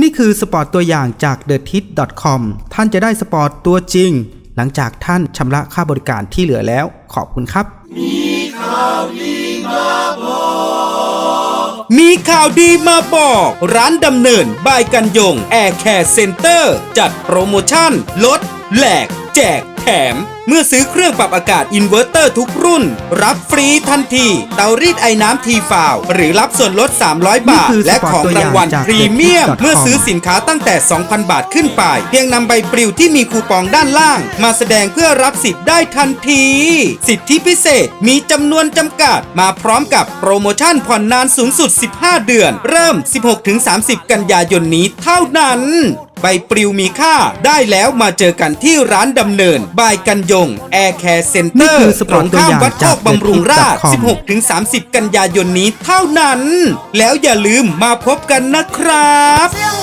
นี่คือสปอร์ตตัวอย่างจาก t h e t i t c o m ท่านจะได้สปอร์ตตัวจริง หลังจากท่านชำระค่าบริการที่เหลือแล้ว ขอบคุณครับ มีข่าวดีมาบอก มีข่าวดีมาบอก ร้านดำเนินบายกันยงแอร์แคร์เซ็นเตอร์จัดโปรโมชั่น ลดแหลก แจกแถม เมื่อซื้อเครื่องปรับอากาศอินเวอร์เตอร์ทุกรุ่น รับฟรีทันที เตารีดไอ้น้ำทีฟาว หรือรับส่วนลด 300 บาทนี่คือและของรางวัลสปอร์ตตัวอย่างจากพรีเมียม TheTip.com เมื่อซื้อสินค้าตั้งแต่ 2,000 บาทขึ้นไป เพียงนำใบปลิวที่มีคูปองด้านล่าง มาแสดงเพื่อรับสิทธิ์ได้ทันที สิทธิพิเศษมีจำนวนจำกัด มาพร้อมกับโปรโมชั่นผ่อนนานสูงสุด 15 เดือน เริ่ม 16-30 กันยายนนี้เท่านั้น ใบปลิวมีค่า ได้แล้วมาเจอกันที่ร้านดำเนิน บายกันยง Air Care นี่ Center คือสปตอรร์ตงตัวข้ามอย่างวัดโคจากกบำรุงราษฎร์ TheTip.com 16-30 กันยายนนี้เท่านั้น แล้วอย่าลืมมาพบกันนะครับเสียง